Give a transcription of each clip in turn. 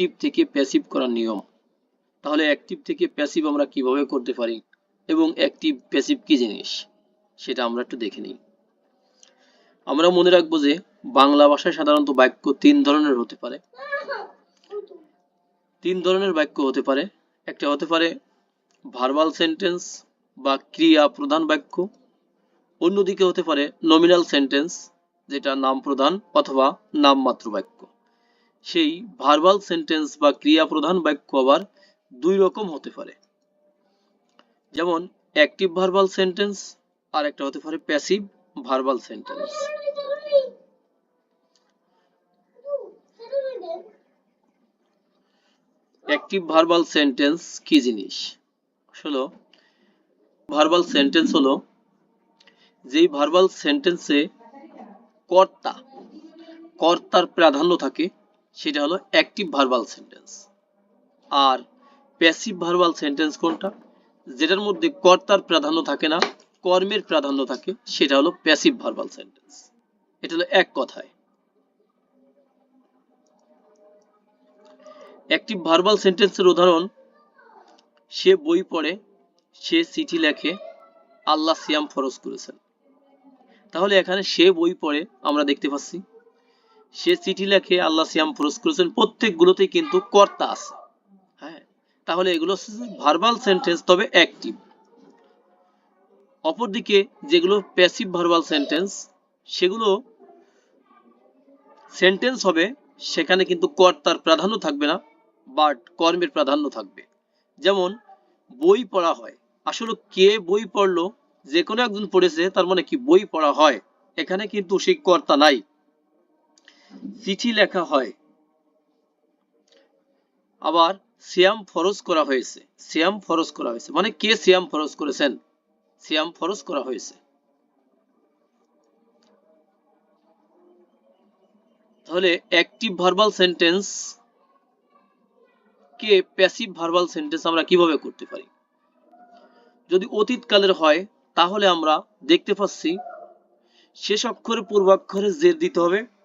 Active থেকে passive করার নিয়ম। তাহলে অ্যাক্টিভ থেকে প্যাসিভ আমরা কীভাবে করতে পারি? এবং অ্যাক্টিভ প্যাসিভ কি জিনিস? সেটা আমরা একটু দেখে নিই। আমরা মনে রাখব যে, বাংলা ভাষায় সাধারণত বাক্য তিন ধরনের হতে পারে। তিন ধরনের বাক্য হতে পারে। একটা হতে পারে ভার্বাল সেন্টেন্স বা ক্রিয়া প্রধান বাক্য। অন্যদিকে হতে পারে নমিনাল সেন্টেন্স যেটা নাম প্রধান অথবা নামমাত্র বাক্য। সেই ভার্বাল সেন্টেন্স বা ক্রিয়া প্রধান বাক্য আবার দুই রকম হতে পারে। যেমন অ্যাক্টিভ ভার্বাল সেন্টেন্স আর একটা হতে পারে passive verbal sentence active verbal sentence কি জিনিস? আসলে ভার্বাল সেন্টেন্স হলো যেই ভার্বাল সেন্টেন্সে কর্তা, কর্তার প্রাধান্য থাকে সেটা হলো অ্যাক্টিভ ভার্বাল সেন্টেন্স আর প্যাসিভ ভার্বাল সেন্টেন্স কোনটা? যেটার মধ্যে কর্তার প্রাধান্য থাকে না, কর্মের প্রাধান্য থাকে, সেটা হলো প্যাসিভ ভার্বাল সেন্টেন্স এটা হলো এক কথায়। অ্যাক্টিভ ভার্বাল সেন্টেন্সের উদাহরণ, সে বই পড়ে, সে চিঠি লেখে, আল্লাহ সিয়াম ফরজ করেছেন। তাহলে এখানে সে বই পড়ে আমরা দেখতে পাচ্ছি সে চিঠি লেখে আল্লাহ সিয়াম ফরজ করেছেন, প্রত্যেকগুলোতেই কিন্তু কর্তা আছে। হ্যাঁ? তাহলে এগুলো ভার্বাল সেন্টেন্স তবে অ্যাক্টিভ অপরদিকে যেগুলো প্যাসিভ ভার্বাল সেন্টেন্স সেগুলো সেন্টেন্স হবে, সেখানে কিন্তু কর্তার প্রাধান্য থাকবে না বাট কর্মের প্রাধান্য থাকবে। যেমন, বই পড়া হয়। আসলে কে বই পড়ল? যে কোনো একজন পড়েছে, তার মানে কি বই পড়া হয়। এখানে কিন্তু সেই কর্তা নাই। চিঠি লেখা হয়। আবার সিয়াম ফরজ করা হয়েছে। সিয়াম ফরজ করা হয়েছে। মানে কে সিয়াম ফরজ করেছেন? সিয়াম ফরজ করা হয়েছে। তাহলে অ্যাক্টিভ ভার্বাল সেন্টেন্স কে প্যাসিভ ভার্বাল সেন্টেন্স আমরা কীভাবে করতে পারি? যদি অতীতকালের হয়, তাহলে আমরা দেখতে পাচ্ছি শেষ অক্ষরে পূর্বাক্ষরে জের দিতে হবে।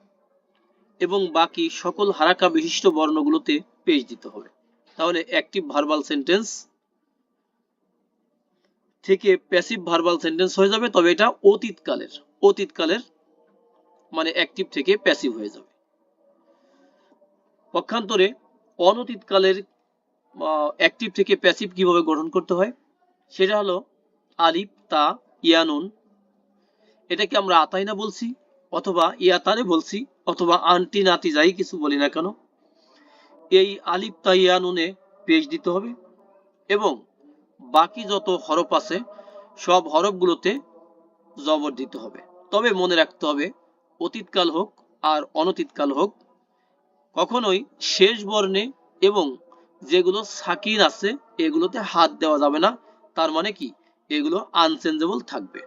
এবং বাকি সকল হারাকা বিশিষ্ট বর্ণগুলোতে পেজ দিতে হবে। তাহলে অ্যাক্টিভ ভার্বাল সেন্টেন্স থেকে প্যাসিভ ভার্বাল সেন্টেন্স হয়ে যাবে, তবে এটা অতীতকালের অতীতকালের মানে অ্যাক্টিভ থেকে প্যাসিভ হয়ে যাবে। পক্ষান্তরে অনতীতকালের অ্যাক্টিভ থেকে প্যাসিভ কীভাবে গঠন করতে হয়? সেটা হলো আলিফ, তা ইয়ানুন এটাকে আমরা আতাইনা বলছি অথবা ইয়াতারে বলছি। অথবা আন্টি নাতি যাই কিছু বলি না কেন, এই আলিফ তা ইয়ানুনে পেজ দিতে হবে এবং বাকি যত হরফ আছে, সব হরফগুলোতে জবর দিতে হবে। তবে মনে রাখতে হবে, অতীতকাল হোক আর অনতীতকাল হোক, কখনোই শেষ বর্ণে এবং যেগুলো সাকিন আছে, এগুলোতে হাত দেওয়া যাবে না। তার মানে কি? এগুলো আনচেঞ্জেবল থাকবে।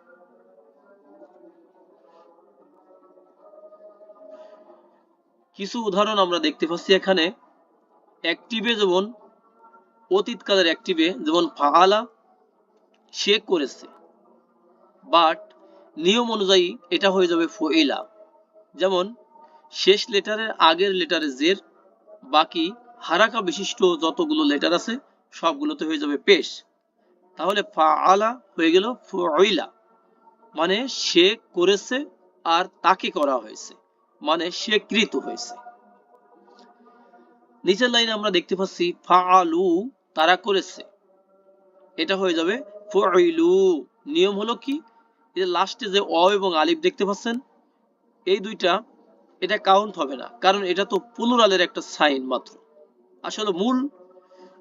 কিছু উদাহরণ আমরা দেখতে পাচ্ছি এখানে। অ্যাক্টিভে যেমন অতীতকালের অ্যাক্টিভে যেমন ফাআলা, সে করেছে। বাট নিয়ম অনুযায়ী এটা হয়ে যাবে ফইলা। যেমন শেষ লেটারের আগের লেটারের জের, বাকি হারাকা বিশিষ্ট যতগুলো লেটার আছে, সবগুলোতে হয়ে যাবে পেশ। তাহলে ফাআলা হয়ে গেল ফুইলা। মানে সে করেছে আর তাকে করা হয়েছে। মানে সে কৃত হয়েছে। নিচের লাইনে আমরা দেখতে পাচ্ছি, ফাআলু, তারা করেছে। এটা হয়ে যাবে ফুইলু। নিয়ম হলো কি? লাস্টে যে অ এবং আলিফ দেখতে পাচ্ছেন, এই দুইটা, এটা কাউন্ট হবে না। কারণ এটা তো পুলুরালের একটা সাইন মাত্র। আসলে মূল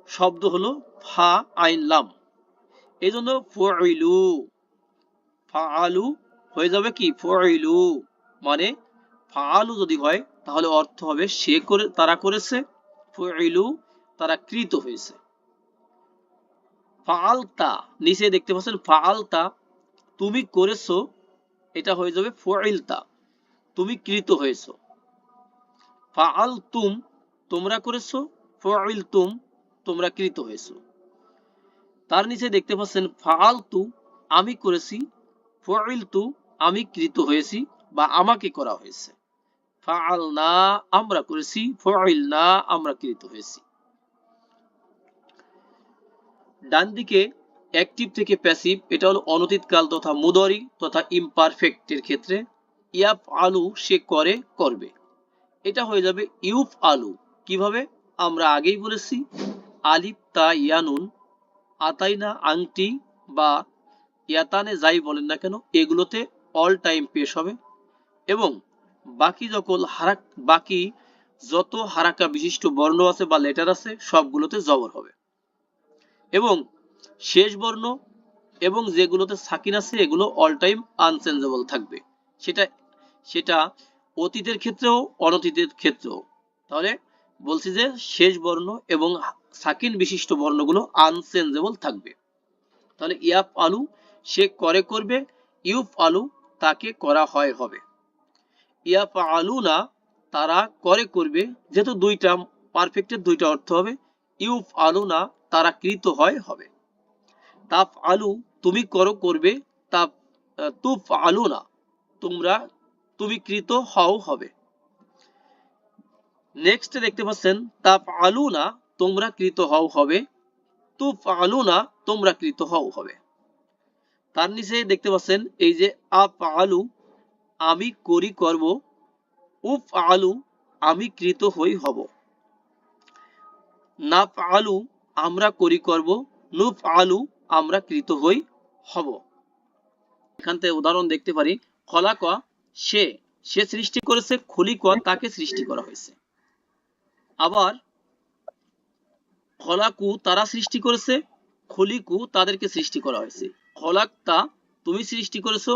শব্দ হলো ফা, আইন, লাম। এই জন্য ফুইলু। ফাআলু হয়ে যাবে কি? ফুইলু। মানে ফাআলু যদি হয়, তাহলে অর্থ হবে সে করে, তারা করেছে, ফুইলু, তারা কৃত হয়েছে। ফাআলতা, নিচে দেখতে পাচ্ছেন ফাআলতা, তুমি করেছ, এটা হয়ে যাবে ফুইলতা, তুমি কৃত হয়েছো। ফাআলতুম, তোমরা করেছ, ফুইলতুম, তোমরা কৃত হয়েছো। তার নিচে দেখতে পাচ্ছেন ফাআলতু, আমি করেছি, ফুইলতু, আমি কৃত হয়েছি, বা আমাকে করা হয়েছে। ফাআলনা আমরা করেছি ফুইলনা আমরা কৃত হয়েছি। ডান দিকে অ্যাক্টিভ থেকে প্যাসিভ এটা হলো অনতীতকাল তথা মুদরি তথা ইমপারফেক্টের ক্ষেত্রে। ইয়াফ আলু সে করে, করবে। এটা হয়ে যাবে ইউফ আলু কীভাবে? আমরা আগেই বলেছি, আলিফ, তা ইয়ানুন আতাইনা, আংটি বা ইয়াতানে যাই বলেন না কেন, এগুলোতে অল টাইম পেশ হবে। এবং বাকি যখন হারাক, বাকি যত হারাকা বিশিষ্ট বর্ণ আছে বা লেটার আছে, সবগুলোতে জবর হবে। এবং শেষ বর্ণ এবং যেগুলোতে সাকিন আছে, এগুলো অল টাইম আনচেঞ্জেবল থাকবে। সেটা সেটা অতীতের ক্ষেত্রেও, অনতীতের ক্ষেত্রেও। তাহলে বলছি যে শেষ বর্ণ এবং সাকিন বিশিষ্ট বর্ণগুলো আনচেঞ্জেবল থাকবে। তাহলে ইয়াফ আলু সে করে করবে, ইউফ আলু তাকে করা হয়, হবে। ইয়াফ আলু না তারা করে করবে, যেহেতু দুইটা পারফেক্টের দুইটা অর্থ হবে ইউফ আলু না তারা কৃত হয়, হবে। তাপ আলু তুমি করো, করবে তাপ তুফ আলু না তোমরা, তুমি কৃত হও, হবে। নেক্সট দেখতে পাচ্ছেন তাপ আলু না তোমরা কৃত হও, হবে। তুফ আলু না তোমরা কৃত হও, হবে। তার নিচে দেখতে পাচ্ছেন, এই যে আপ আলু আমি করি করব উফ আলু আমি কৃত হই হব। নাফ আলু আমরা করি করব নুফ আলু আমরা কৃত হই হব। এখান থেকে উদাহরণ দেখতে পারি, খলাক সে সে সৃষ্টি করেছে, খলিক তাকে সৃষ্টি করা হয়েছে। আবার খলাকু তারা সৃষ্টি করেছে, খলিকু তাদেরকে সৃষ্টি করা হয়েছে। খলাকতা তুমি সৃষ্টি করেছ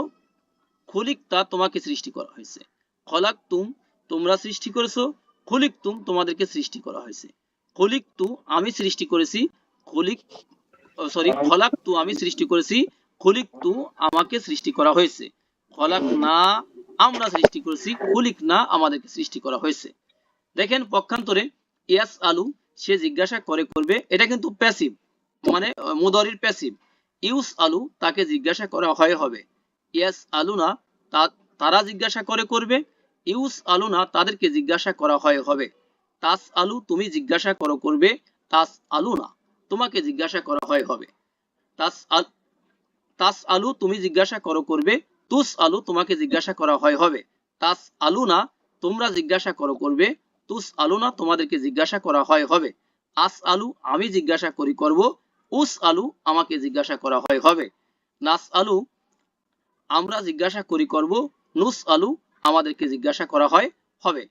খলিকতা তোমাকে সৃষ্টি করা হয়েছে। খলাক তুম তোমরা সৃষ্টি করেছ খলিক তুম তোমাদেরকে সৃষ্টি করা হয়েছে। খলিক তু আমি সৃষ্টি করেছি, খলিক সরি খলাক তু আমি সৃষ্টি করেছি খলিক তু আমাকে সৃষ্টি করা হয়েছে। খলাক না আমরা সৃষ্টি করেছি খলিক না আমাদেরকে সৃষ্টি করা হয়েছে। দেখেন পক্ষান্তরে ইয়াস আলু, সে জিজ্ঞাসা করে করবে, এটা কিন্তু প্যাসিভ মানে মুদরির প্যাসিভ ইউস আলু তাকে জিজ্ঞাসা করা হয় হবে। ইয়াস আলু না তা- তারা জিজ্ঞাসা করে করবে, ইউস আলু না তাদেরকে জিজ্ঞাসা করা হয় হবে। তাস আলু তুমি জিজ্ঞাসা করো করবে, তাস আলু না তোমাকে জিজ্ঞাসা করা হয় হবে। তাস আল, তাস আলু তুমি জিজ্ঞাসা করো করবে, তুস আলু তোমাকে জিজ্ঞাসা করা হয় হবে। তাস আলু না তোমরা জিজ্ঞাসা করো করবে, তুস আলু না তোমাদেরকে জিজ্ঞাসা করা হয় হবে। আস আলু আমি জিজ্ঞাসা করি করব, উস আলু আমাকে জিজ্ঞাসা করা হয় হবে। নাস আলু আমরা জিজ্ঞাসা করি করব নুস আলু আমাদেরকে জিজ্ঞাসা করা হয় হবে।